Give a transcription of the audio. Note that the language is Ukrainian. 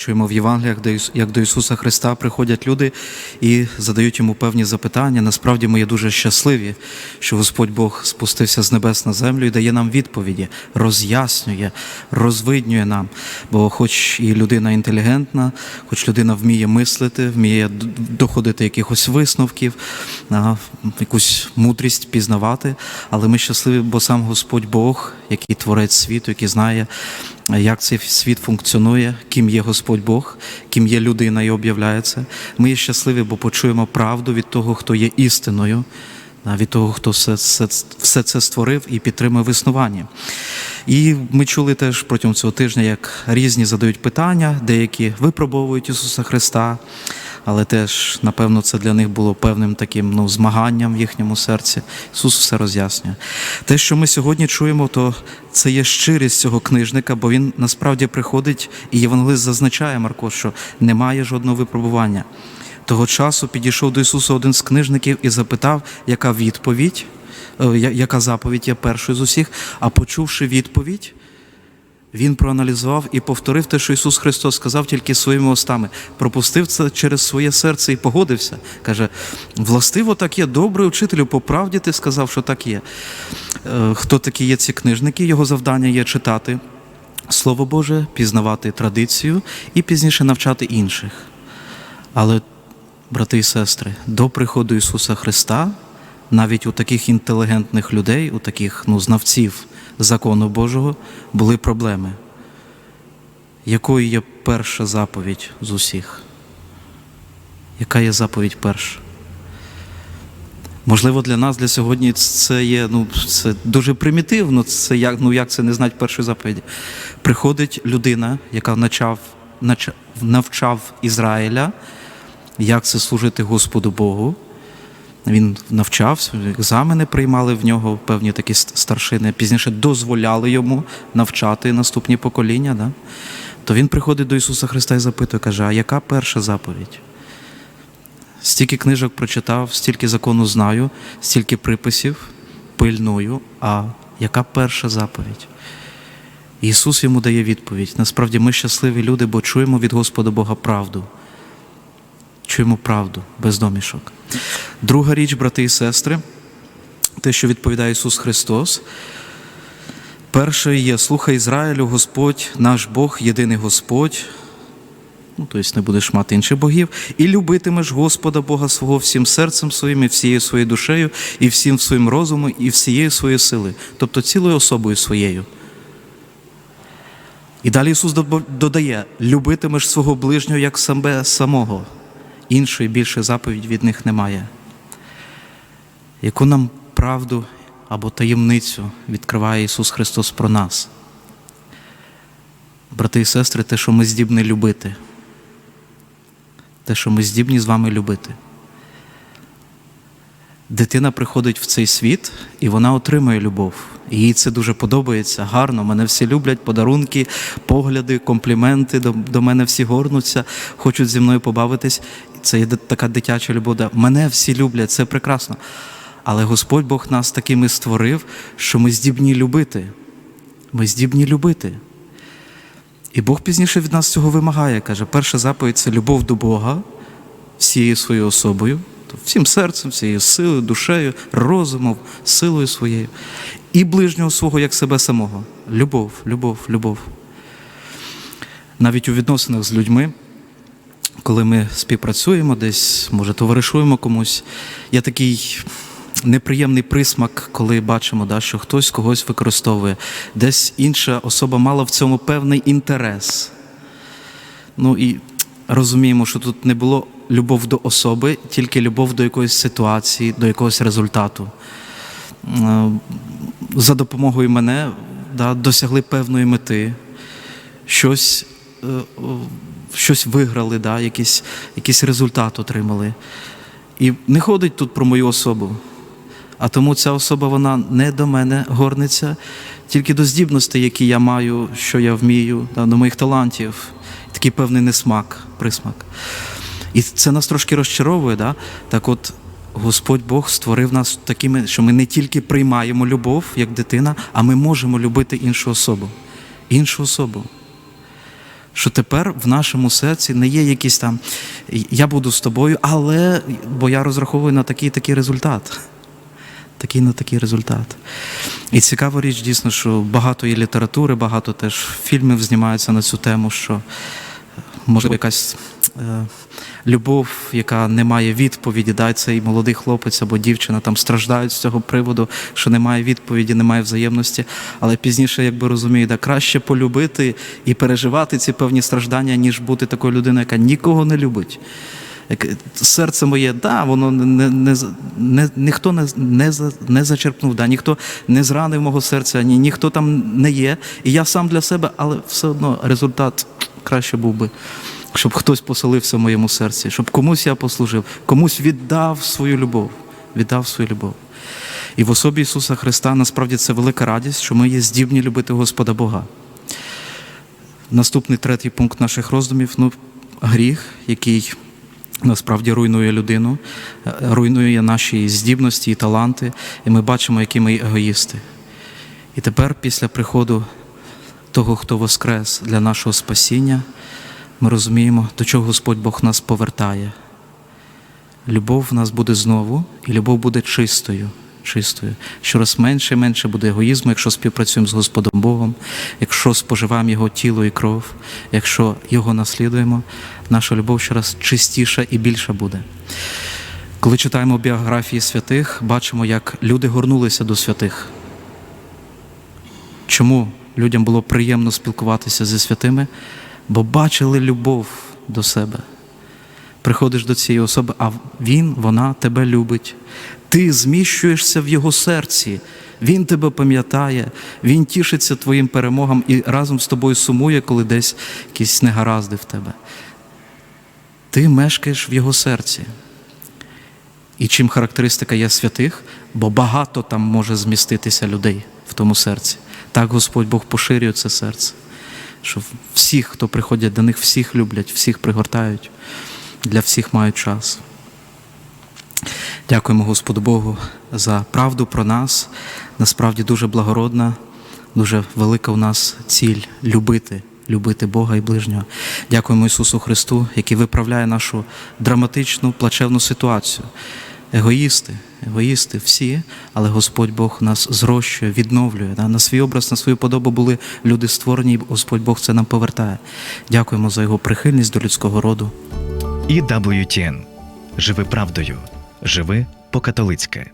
Чуємо в Євангеліях, як до Ісуса Христа приходять люди і задають йому певні запитання. Насправді ми є дуже щасливі, що Господь Бог спустився з небес на землю і дає нам відповіді, роз'яснює, розвиднює нам. Бо, хоч і людина інтелігентна, хоч людина вміє мислити, вміє доходити якихось висновків, якусь мудрість пізнавати, але ми щасливі, бо сам Господь Бог, який творець світу, який знає, як цей світ функціонує, ким є Господь Бог, ким є людина і об'являється. Ми є щасливі, бо почуємо правду від того, хто є істиною, від того, хто все, все, все це створив і підтримує в існуванні. І ми чули теж протягом цього тижня, як різні задають питання, деякі випробовують Ісуса Христа, але теж, напевно, це для них було певним таким ну, змаганням в їхньому серці. Ісус все роз'яснює. Те, що ми сьогодні чуємо, то це є щирість цього книжника, бо він насправді приходить, і Євангелист зазначає Марко, що немає жодного випробування. Того часу підійшов до Ісуса один з книжників і запитав, яка відповідь, е, яка заповідь є першою з усіх. А почувши відповідь, він проаналізував і повторив те, що Ісус Христос сказав тільки своїми устами. Пропустив це через своє серце і погодився. Каже: властиво так є, добрий учителю, по правді ти сказав, що так є. Е, Хто такі є ці книжники? Його завдання є читати Слово Боже, пізнавати традицію і пізніше навчати інших. Але, брати і сестри, до приходу Ісуса Христа, навіть у таких інтелігентних людей, у таких ну, знавців закону Божого, були проблеми. Якою є перша заповідь з усіх? Яка є заповідь перша? Можливо, для нас для сьогодні це є ну, це дуже примітивно. Це як, ну, як це не знати першої заповіді. Приходить людина, яка навчав, навчав, Ізраїля, як це служити Господу Богу. Він навчався, екзамени приймали в нього певні такі старшини, пізніше дозволяли йому навчати наступні покоління. Да? То він приходить до Ісуса Христа і запитує, каже, а яка перша заповідь? Стільки книжок прочитав, стільки закону знаю, стільки приписів пильную. А яка перша заповідь? Ісус йому дає відповідь. Насправді ми щасливі люди, бо чуємо від Господа Бога правду. Чуємо правду без домішок. Друга річ, брати і сестри, те, що відповідає Ісус Христос. Перше є слухай Ізраїлю, Господь, наш Бог, єдиний Господь. Ну, тобто не будеш мати інших богів, і любитимеш Господа Бога свого всім серцем своїм, і всією своєю душею, і всім своїм розумом, і всією своєю силою, тобто цілою особою своєю. І далі Ісус додає: любитимеш свого ближнього як себе самого. Іншої більше заповідь від них немає. Яку нам правду або таємницю відкриває Ісус Христос про нас? Брати і сестри, те, що ми здібні любити, те, що ми здібні з вами любити. Дитина приходить в цей світ і вона отримує любов. Їй це дуже подобається, гарно. Мене всі люблять, подарунки, погляди, компліменти. До, до мене всі горнуться, хочуть зі мною побавитись. Це є така дитяча любов. Мене всі люблять, це прекрасно. Але Господь Бог нас такими створив, що ми здібні любити. Ми здібні любити. І Бог пізніше від нас цього вимагає. Каже, перша заповідь це любов до Бога всією своєю особою, всім серцем, всією силою, душею, розумом, силою своєю. І ближнього свого як себе самого. Любов, любов, любов. Навіть у відносинах з людьми, коли ми співпрацюємо десь, може, товаришуємо комусь, є такий неприємний присмак, коли бачимо, да, що хтось когось використовує, десь інша особа мала в цьому певний інтерес. Ну і розуміємо, що тут не було любов до особи, тільки любов до якоїсь ситуації, до якогось результату. Е, За допомогою мене да, досягли певної мети, щось, е, щось виграли, да, якийсь, якийсь результат отримали. І не ходить тут про мою особу. А тому ця особа вона не до мене горниться, тільки до здібностей, які я маю, що я вмію, да, до моїх талантів. Такий певний несмак, присмак. І це нас трошки розчаровує. Да? Так от Господь Бог створив нас такими, що ми не тільки приймаємо любов як дитина, а ми можемо любити іншу особу. Іншу особу. Що тепер в нашому серці не є якісь там я буду з тобою, але бо я розраховую на такий такий результат. Такий на такий результат. І цікава річ, дійсно, що багато є літератури, багато теж фільмів знімаються на цю тему, що може якась любов, яка не має відповіді, дай цей молодий хлопець або дівчина там страждають з цього приводу, що немає відповіді, немає взаємності. Але пізніше, якби розумію, да, краще полюбити і переживати ці певні страждання, ніж бути такою людиною, яка нікого не любить. Як серце моє, да, воно не, не, не, ніхто не, не, не зачерпнув, да, ніхто не зранив мого серця, ні, ніхто там не є. І я сам для себе, але все одно результат краще був би, щоб хтось поселився в моєму серці, щоб комусь я послужив, комусь віддав свою любов, віддав свою любов. І в особі Ісуса Христа насправді це велика радість, що ми є здібні любити Господа Бога. Наступний третій пункт наших роздумів ну, гріх, який насправді руйнує людину, е, руйнує наші здібності і таланти, і ми бачимо, які ми егоїсти. І тепер, після приходу того, хто воскрес для нашого спасіння, ми розуміємо, до чого Господь Бог нас повертає. Любов в нас буде знову, і любов буде чистою. Чистою. Щораз менше і менше буде егоїзму, якщо співпрацюємо з Господом Богом, якщо споживаємо Його тіло і кров, якщо Його наслідуємо, наша любов щораз чистіша і більша буде. Коли читаємо біографії святих, бачимо, як люди горнулися до святих. Чому людям було приємно спілкуватися зі святими? Бо бачили любов до себе. Приходиш до цієї особи, а він, вона тебе любить. Ти зміщуєшся в його серці. Він тебе пам'ятає, він тішиться твоїм перемогам і разом з тобою сумує, коли десь якісь негаразди в тебе. Ти мешкаєш в його серці. І чим характеристика є святих, бо багато там може зміститися людей в тому серці. Так Господь Бог поширює це серце. Що всіх, хто приходять до них, всіх люблять, всіх пригортають, для всіх мають час. Дякуємо Господу Богу за правду про нас. Насправді дуже благородна, дуже велика у нас ціль любити, любити Бога і ближнього. Дякуємо Ісусу Христу, який виправляє нашу драматичну, плачевну ситуацію. Егоїсти, егоїсти всі, але Господь Бог нас зрощує, відновлює. На свій образ, на свою подобу були люди створені, і Господь Бог це нам повертає. Дякуємо за його прихильність до людського роду. І WTN. Живи правдою. Живи по-католицьки.